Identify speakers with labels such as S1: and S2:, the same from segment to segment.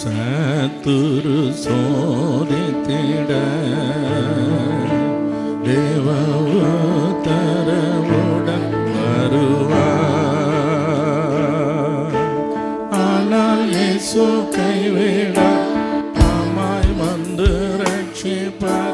S1: சத்துரு சோதித்திட தேவ தரவுடன் வருவார். ஆனால் இயேசு கைவிட ஆமாய் வந்து ரட்சிப்பார்.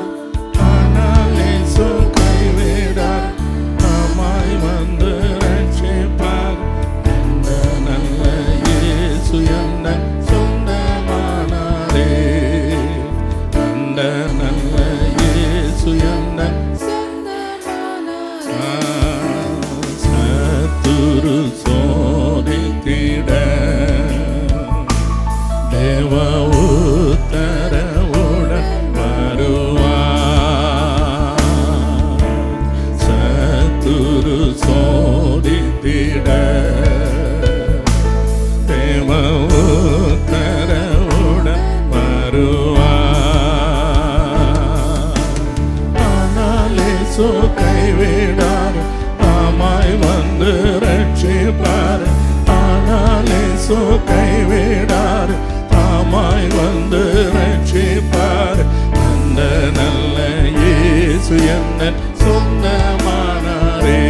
S1: ஆனாலே சோ கைவிடார் ஆமாய் வந்து ரட்சிப்பார். ஆனால் சோ கைவிடார் ஆமாய் வந்து ரட்சிப்பார். அந்த நல்ல இயேசு என்ன சொந்தமானாரே.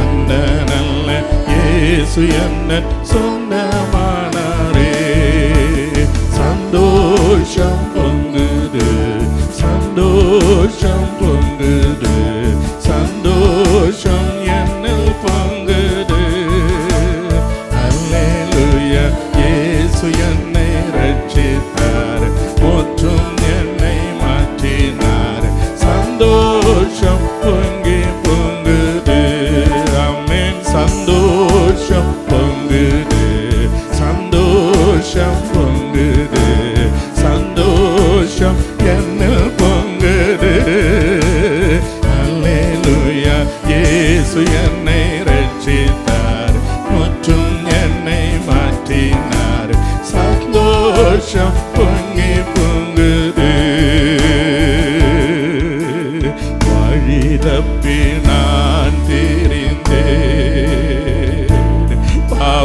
S1: அந்த நல்ல இயேசு என்ன சொந்தமானாரே. சந்தோஷம் பொங்குது சந்தோஷம் சந்தோஷம் பொங்கு பொங்குது. அம்மேன் சந்தோஷம் பொங்குது. சந்தோஷம் பொங்குது. சந்தோஷம் என்ன பொங்குது. அல்லேலூயா ஏசு என்ன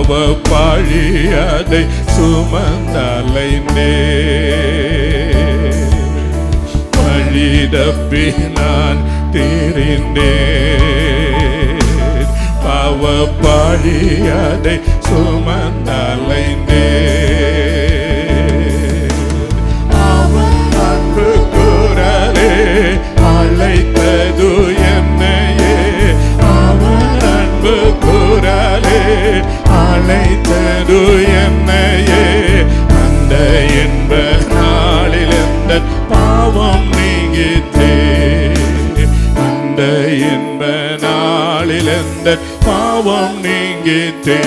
S1: பாவ பழியதை சுமந்தலைந்தே வழிதப்பி நான் தெரிந்தேன். பாவ பழியதை சுமந்தலைந்தே கொண்டு என்னையே அந்த என்ப நாளில் எந்த பாவம் நீங்கித்தே. அந்த என்ப நாளில் எந்த பாவம் நீங்கித்தே.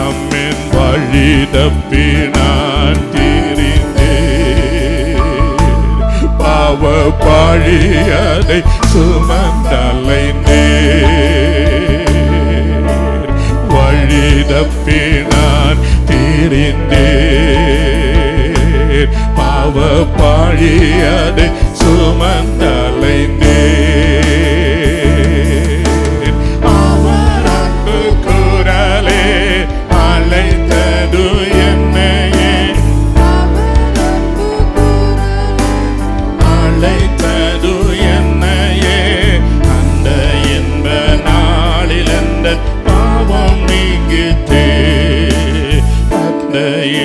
S1: அம்மின் வழி தப்பி நான் தீரிந்தே பாவ பாழியதை சுமந்தலை பாவ பாழியதை சுமந்தலைந்தே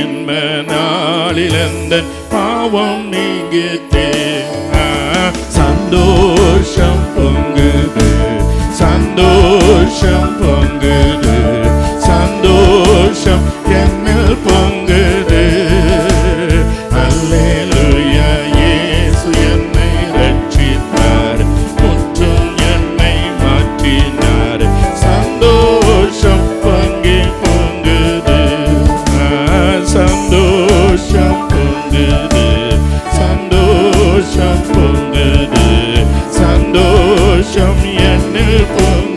S1: ஜென்ம நாளில் அந்த பாவம் நீங்கித்தே சந்தோஷம் பொங்குது சந்தோஷம் பொங்குது. சந்தோஷம் என்னும்